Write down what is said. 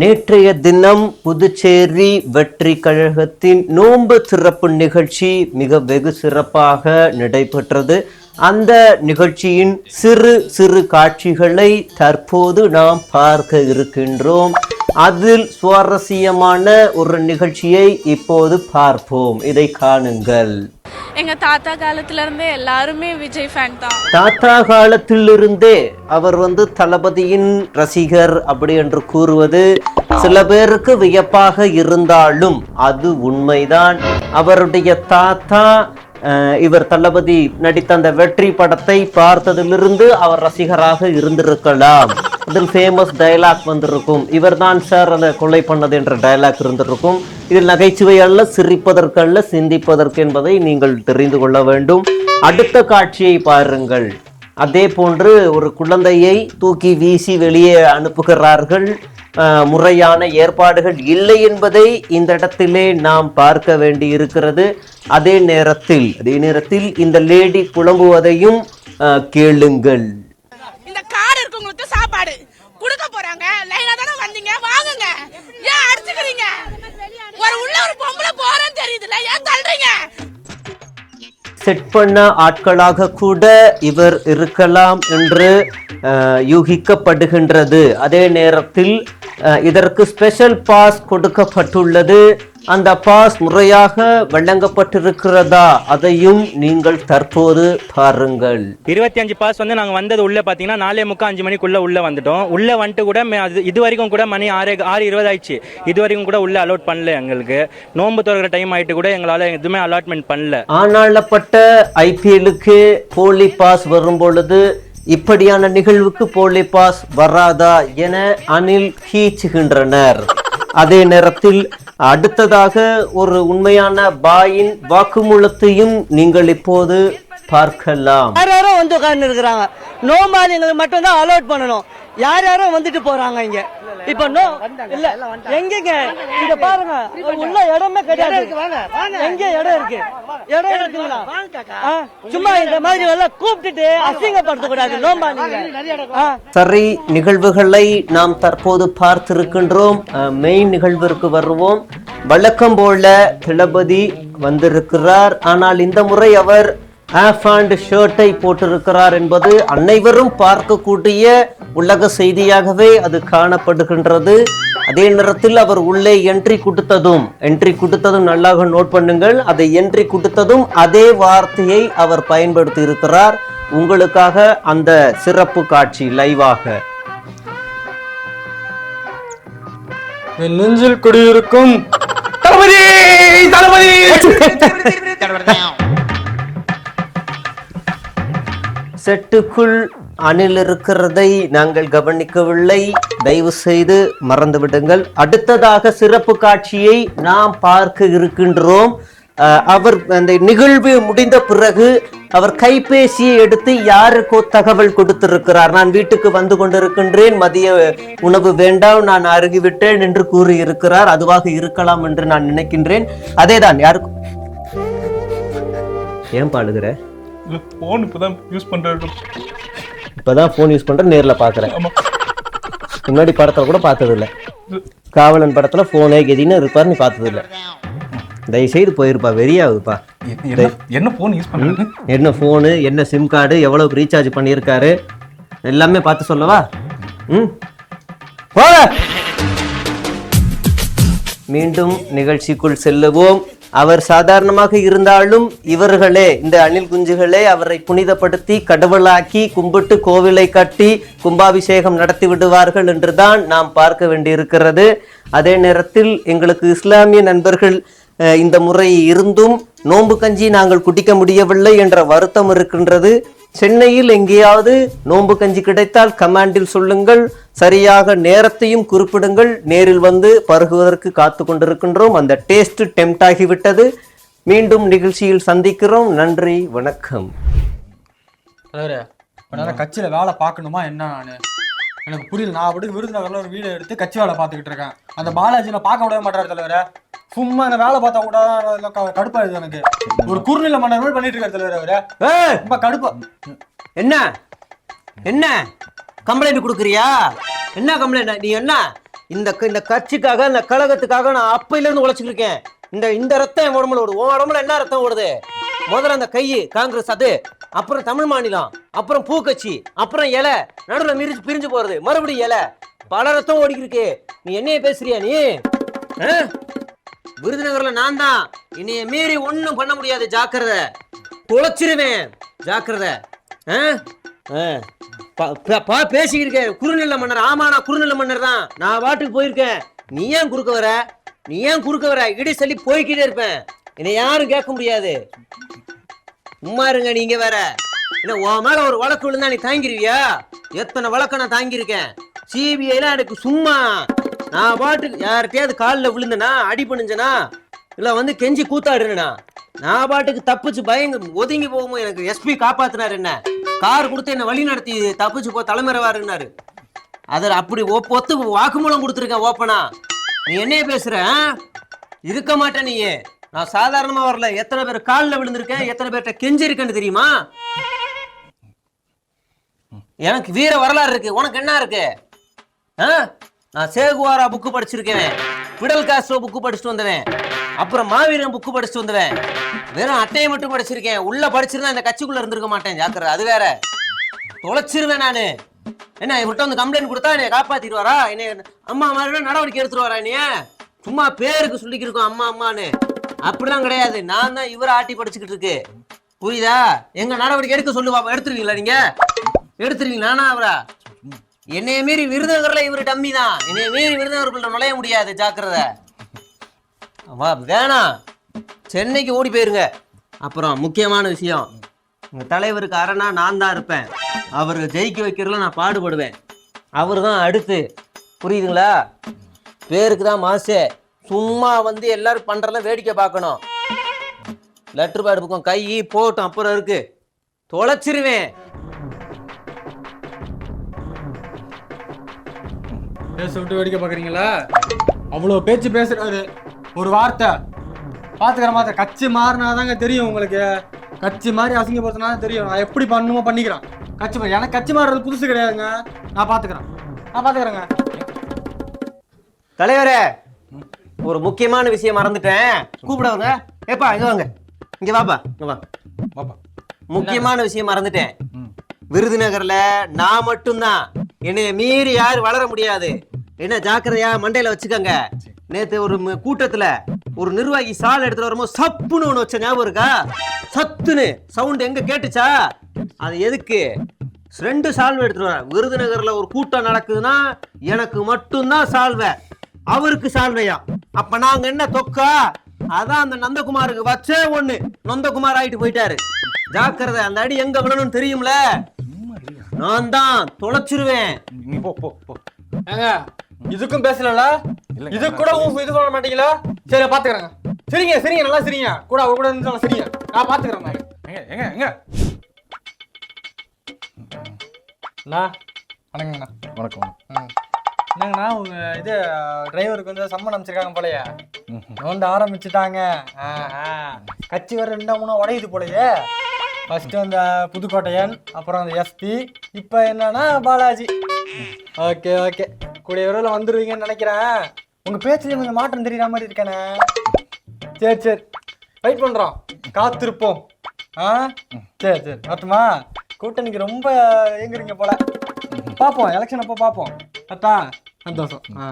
நேற்றைய தினம் புதுச்சேரி வெற்றி கழகத்தின் நோன்பு சிறப்பு நிகழ்ச்சி மிக வெகு சிறப்பாக நடைபெற்றது. அந்த நிகழ்ச்சியின் சிறு சிறு காட்சிகளை தற்போது நாம் பார்க்க இருக்கின்றோம். அதில் சுவாரஸ்யமான ஒரு நிகழ்ச்சியை இப்போது பார்ப்போம். இதை காணுங்கள். எங்க தாத்தா காலத்துல இருந்தே எல்லாருமே விஜய் ஃபேன் தான். தாத்தா காலத்திலிருந்தே அவர் வந்து தளபதியின் ரசிகர் அப்படி என்று கூறுவது சில பேருக்கு வியப்பாக இருந்தாலும் அது உண்மைதான். அவருடைய தாத்தா அஹ், இவர் தளபதி நடித்த அந்த வெற்றி படத்தை பார்த்ததிலிருந்து அவர் ரசிகராக இருந்திருக்கலாம். அதில் ஃபேமஸ் டயலாக் வந்திருக்கும். இவர்தான் சார் அதை கொலை பண்ணது என்ற டயலாக் இருந்திருக்கும். இதில் நகைச்சுவை அல்ல சிரிப்பதற்கல்ல சிந்திப்பதற்கு என்பதை நீங்கள் தெரிந்து கொள்ள வேண்டும். அடுத்த காட்சியை பாருங்கள். அதே போன்று ஒரு குழந்தையை தூக்கி வீசி வெளியே அனுப்புகிறார்கள். முறையான ஏற்பாடுகள் இல்லை என்பதை இந்த இடத்திலே நாம் பார்க்க வேண்டி இருக்கிறது அதே நேரத்தில் அதே நேரத்தில் இந்த லேடி புலம்புவதையும் அஹ், கேளுங்கள். இந்த கார் இருக்கவங்களுக்கு சாப்பாடு கொடுக்க போறாங்க. லைனா தானே வந்தீங்க. வாங்குங்க. ஏன் அடிச்சுக்கிறீங்க? ஒரு உள்ள ஒரு பொம்பளை போறேன்னு தெரியுதுல ஏன் தள்ளுறீங்க? செட் பண்ண ஆட்களாக கூட இவர் இருக்கலாம் என்று யூகிக்கப்படுகின்றது. அதே நேரத்தில் இதற்கு ஸ்பெஷல் பாஸ் கொடுக்கப்பட்டுள்ளது. அந்த பாஸ் முறையாக வழங்கப்பட்டிருக்கிறதா? அதையும் நீங்கள் தற்போது பாருங்கள். இருபத்தி அஞ்சு பாஸ் வந்து நாங்கள் வந்தது உள்ளே பார்த்தீங்கன்னா நாலே முக்கா அஞ்சு மணிக்குள்ளே உள்ளே வந்துட்டோம். உள்ளே வந்துட்டு கூட அது இது வரைக்கும் கூட மணி ஆறு ஆறு இருபது ஆயிடுச்சு. இது வரைக்கும் கூட உள்ளே அலோட் பண்ணல எங்களுக்கு. நோன்பு திறக்கிற டைம் ஆயிட்டு கூட எங்களால் எதுவுமே அலாட்மெண்ட் பண்ணல. ஆனாளப்பட்ட ஐபிஎல்லுக்கு போலி பாஸ் வரும் பொழுது இப்படியான நிகழ்வுக்கு போலி பாஸ் வராதா என அனில் கீச்சுகின்றனர். அதே நேரத்தில் அடுத்ததாக ஒரு உண்மையான பாயின் வாக்குமூலத்தையும் நீங்கள் இப்போது பார்க்கலாம். யார் யாரோ வந்து உட்கார்ந்து இருக்கிறாங்க. நோமாளிங்களுக்கு மட்டும் தான் அலோட் பண்ணணும். யார் யாரோ வந்துட்டு போறாங்க இங்க. இப்ப நோ இல்ல எங்கங்க? இங்க பாருங்க. உள்ள இடமே கிடையாது. எங்க இடம் இருக்கு? இடம் இருக்குங்களா? சும்மா இந்த மாதிரி எல்லாம் கூப்பிட்டுட்டு அசிங்கப்படுத்த கூடாது. நோம்பாளிங்க ஆ. சரி நிகழ்வுகளை நாம் தற்போது பார்த்திருக்கின்றோம். மெயின் நிகழ்விற்கு வருவோம். வழக்கம் போல தளபதி வந்திருக்கிறார். ஆனால் இந்த முறை அவர் ஆஃப் அண்ட் ஷர்ட்டை போட்டிருக்கிறார் என்பது அனைவரும் பார்க்கக்கூடிய உலக செய்தியாகவே அது காணப்படுகின்றது அதே நேரத்தில் அவர் உள்ளே என்ட்ரி கொடுத்ததும் என்ட்ரி கொடுத்ததும் நல்லாக நோட் பண்ணுங்கள் அதை என்ட்ரி கொடுத்ததும் அதே வார்த்தையை அவர் பயன்படுத்தி இருக்கிறார் உங்களுக்காக அந்த சிறப்பு காட்சி லைவாக என் நெஞ்சில் குடியிருக்கும் தளபதி தளபதி செட்டுக்குள் அணில் இருக்கிறதை நாங்கள் கவனிக்கவில்லை. தயவு செய்து மறந்துவிடுங்கள். அடுத்ததாக சிறப்பு காட்சியை நாம் பார்க்க இருக்கின்றோம். அவர் அந்த நிகழ்வு முடிந்த பிறகு அவர் கைபேசியை எடுத்து யாருக்கோ தகவல் கொடுத்திருக்கிறார். நான் வீட்டுக்கு வந்து கொண்டிருக்கின்றேன். மதிய உணவு வேண்டாம். நான் அருகிவிட்டேன் என்று கூறியிருக்கிறார். அதுவாக இருக்கலாம் என்று நான் நினைக்கின்றேன். அதேதான் யாருக்கும் ஏன் பாடுகிற? போன் இப்பதான் யூஸ் பண்றது இப்பதான் ஃபோன் யூஸ் பண்ற நேர்ல பாக்குறேன். முன்னாடி படத்துல கூட பார்த்தது இல்ல காவலன் படத்துல போனே கெதின்னு இருப்பார் நீ பார்த்தது இல்ல தயவு செய்து போயிருப்பா வெறியாகுதுப்பா. என்ன என்ன போன் யூஸ் பண்றது? என்ன ஃபோனு என்ன சிம் கார்டு எவ்வளவு ரீசார்ஜ் பண்ணியிருக்காரு? எல்லாமே பார்த்து சொல்லவா? ம்? போங்க! மீண்டும் நிகழ்ச்சிக்குள் செல்லுவோம். அவர் சாதாரணமாக இருந்தாலும் இவர்களே இந்த அணில் குஞ்சுகளே அவரை புனிதப்படுத்தி கடவுளாக்கி கும்பிட்டு கோவிலை கட்டி கும்பாபிஷேகம் நடத்தி விடுவார்கள் என்றுதான் நாம் பார்க்க வேண்டியிருக்கிறது. அதே நேரத்தில் எங்களுக்கு இஸ்லாமிய நண்பர்கள் இந்த முறை இருந்தும் நோன்பு கஞ்சி நாங்கள் குடிக்க முடியவில்லை என்ற வருத்தம் இருக்கின்றது. சென்னையில் எங்கேயாவது நோன்பு கஞ்சி கிடைத்தால் கமாண்டில் சொல்லுங்கள். சரியாக நேரத்தையும் குறிப்பிடுங்கள். நேரில் வந்து பருகுவதற்கு காத்து கொண்டிருக்கின்றோம். அந்த டேஸ்ட் டெம்ட் ஆகிவிட்டது மீண்டும் நிகழ்ச்சியில் சந்திக்கிறோம். நன்றி. வணக்கம். கட்சியில வேலை பார்க்கணுமா என்ன நான்? எனக்கு புரியல. நான் அப்படி விருதுநகர்ல ஒரு வீடு எடுத்து கட்சி வேலை பார்த்துக்கிட்டு இருக்கேன். அந்த பாலாஜி நான் பார்க்க விடவே மாட்டாரு தலைவரை. சும்மா என்ன வேலை பார்த்தா கூட அதெல்லாம் க- கடுப்பாயிருது எனக்கு. ஒரு குறுநில மன்னர் மாதிரி பண்ணிட்டு இருக்காரு தலைவர் அவரு. ரொம்ப கடுப்பா. என்ன? என்ன? கம்ப்ளைண்ட் கொடுக்குறியா? என்ன கம்ப்ளைண்ட் நீ என்ன? இந்த இந்த கட்சிக்காக இந்த கழகத்துக்காக நான் அப்பையில இருந்து உழைச்சிட்டு இருக்கேன். இந்த இந்த ரத்தம் என் உடம்புல ஓடுது. உன் உடம்புல என்ன ரத்தம் ஓடுது? முதல்ல அந்த கை காங்கிரஸ் அது. அப்புறம் தமிழ் மாநிலம். அப்புறம் பூக்கட்சி. அப்புறம் இலை. நடுவில் மிரிஞ்சு பிரிஞ்சு போறது. மறுபடியும் இலை. பல ரத்தம் ஓடிக்கிட்டு இருக்கு. நீ என்னைய பேசுறியா நீ? விருதுநகர்ல நான் தான் என்னைய மீறி ஒன்றும் பண்ண முடியாது ஜாக்கிரத. தொலைச்சிருவேன் ஜாக்கிரத. ஆ? பா- பேசிக்கிட்டு இருக்கேன் குறுநில மன்னர் ஆமா நான் குறுநில மன்னர் தான். நான் பாட்டுக்கு போயிருக்கேன். நீ ஏன் குறுக்க வர? நீ ஏன் குறுக்க வர? இடி சொல்லி போய்க்கிட்டே இருப்பேன். என்னை யாரும் கேட்க முடியாது. சும்மா இருங்க நீங்க வேற. என்ன உன் மேல ஒரு வழக்கு விழுந்தா நீ தாங்கிருவியா எத்தனை வழக்க நான் தாங்கியிருக்கேன் சிபிஐல எனக்கு சும்மா. நான் பாட்டுக்கு யார்கிட்டயாவது காலில் விழுந்தனா அடி பண்ணிஞ்சனா இல்லை வந்து கெஞ்சி கூத்தாடுனா நான் பாட்டுக்கு தப்பிச்சு பயங்க ஒதுங்கி போகும்போது எனக்கு எஸ்பி காப்பாத்தினாரு என்ன? கார் கொடுத்து என்ன வழி நடத்தி தப்பிச்சு போ தலைமறைவாருன்னாரு. அதில் அப்படி ஒப் ஒத்து வாக்குமூலம் கொடுத்துருக்கேன் ஓப்பனா. நீ என்னைய பேசுற இருக்க மாட்டேன் நீ நான் சாதாரணமாக வரல. எத்தனை பேர் காலில் விழுந்திருக்கேன் எத்தனை பேர்கிட்ட கெஞ்சிருக்கேன்னு தெரியுமா? எனக்கு வீர வரலாறு இருக்கு. உனக்கு என்ன இருக்கு? ஆ? நான் சேகுவாரா புக்கு படிச்சிருக்கேன். பிடல் காஸ்ட்ரோ புக்கு படிச்சுட்டு வந்தவன் அப்புறம் மாவீரன் புக்கு படிச்சுட்டு வந்தவன் வெறும் அட்டையை மட்டும் படிச்சிருக்கேன். உள்ள படிச்சிருந்தா இந்த கட்சிக்குள்ள இருந்திருக்க மாட்டேன் ஜாக்கிரதை. அது வேற. தொலைச்சிருவேன் நானு. என்ன இவர்கிட்ட வந்து கம்ப்ளைண்ட் கொடுத்தா என்னை காப்பாத்திடுவாரா என்னை அம்மா மாதிரி நடவடிக்கை எடுத்துருவாரா நீ சும்மா பேருக்கு சொல்லிக்கிருக்கோம் அம்மா அம்மான்னு. அப்படிலாம் கிடையாது. நான் தான் இவரை ஆட்டி படிச்சுக்கிட்டு இருக்கு. புரியுதா? எங்க நடவடிக்கை எடுக்க சொல்லுவா எடுத்துருவீங்களா நீங்க? எடுத்துருவீங்களா? நானா அவரா? என்னைய மீறி விருதுநகர்ல இவரு டம்மி தான். என்னைய மீறி விருதுநகருக்குள்ள நுழைய முடியாது ஜாக்கிரத. வா வேணாம் சென்னைக்கு ஓடி போயிருங்க. அப்புறம் முக்கியமான விஷயம். உங்கள் தலைவருக்கு அரணா நான் தான் இருப்பேன். அவர் ஜெயிக்க வைக்கிறதுல நான் பாடுபடுவேன். அவர் தான் அடுத்து. புரியுதுங்களா? பேருக்கு தான் மாசே. சும்மா வந்து எல்லாரும் பண்ணுறதுல வேடிக்கை பார்க்கணும். லெட்ரு பேடு பக்கம் கை போட்டும் அப்புறம் இருக்கு. தொலைச்சிருவேன். பேச விட்டு வேடிக்கை பார்க்குறீங்களா? அவ்வளோ பேச்சு பேசுறாரு. ஒரு வார்த்தை. பார்த்துக்கிற மாதிரி கட்சி மாறினாதாங்க தெரியும் உங்களுக்கு. கட்சி மாதிரி அசிங்கப்படுத்தினா தெரியும். நான் எப்படி பண்ணுமோ பண்ணிக்கிறேன். கட்சி மாறி எனக்கு கட்சி மாறுறது புதுசு கிடையாதுங்க. நான் பார்த்துக்கிறேன் நான் பார்த்துக்கிறேங்க தலைவரே ஒரு முக்கியமான விஷயம் மறந்துட்டேன். கூப்பிடவங்க ஏப்பா இங்க வாங்க. இங்க வாப்பா இங்க வா. பாப்பா முக்கியமான விஷயம் மறந்துட்டேன். விருதுநகர்ல நான் மட்டும்தான் என்னைய மீறி யாரும் வளர முடியாது. என்ன ஜாக்கிரதையா மண்டையில வச்சுக்கோங்க. நேத்து ஒரு கூட்டத்துல ஒரு நிர்வாகி சால் எடுத்துட்டு வரும்போது சப்புன்னு ஒண்ணு வச்ச ஞாபகம் இருக்கா? சத்துன்னு. சவுண்ட் எங்க கேட்டுச்சா? அது எதுக்கு? ரெண்டு சால்வை எடுத்துட்டு வரேன் விருதுநகர்ல ஒரு கூட்டம் நடக்குதுன்னா எனக்கு மட்டும்தான் சால்வை. அவருக்கு சால்வையா? அப்ப நாங்க என்ன தொக்கா? அதான் அந்த நந்தகுமாருக்கு வச்சே ஒண்ணு. நந்தகுமார் ஆயிட்டு போயிட்டாரு. ஜாக்கிரதை அந்த அடி எங்க விழணும்னு தெரியும்ல? நான் தான் தொலைச்சிருவேன். நீ போ போ போ. ஏங்க இதுக்கும் பேசலல இது கூட இது பண்ண மாட்டீங்களா? சரி பாத்துக்கிறேங்க. சரிங்க சரிங்க நல்லா சரிங்க. கூட அவர் கூட இருந்து நல்லா சரிங்க. நான் பாத்துக்கிறேன் எங்க எங்க எங்க? அண்ணா வணக்கங்கண்ணா. வணக்கம். என்னங்கண்ணா உங்க இது டிரைவருக்கு வந்து சம்மன் அமைச்சிருக்காங்க போலயே. நோண்ட ஆரம்பிச்சுட்டாங்க. கட்சி வர ரெண்டா மூணா உடையுது போலயே. ஃபஸ்ட்டு அந்த புதுக்கோட்டையன் அப்புறம் அந்த எஸ்பி இப்போ என்னன்னா பாலாஜி. ஓகே ஓகே கூடிய விரைவில் வந்துடுவீங்கன்னு நினைக்கிறேன். உங்கள் பேச்சுலேயும் கொஞ்சம் மாற்றம் தெரியுற மாதிரி இருக்கானே. சரி சரி. வெயிட் பண்ணுறோம் காத்திருப்போம். ஆ? சரி சரி. வரட்டுமா? கூட்டணிக்கு ரொம்ப ஏங்குறீங்க போல. பார்ப்போம். எலெக்ஷன் அப்போ பார்ப்போம். அத்தா சந்தோஷம். ஆ.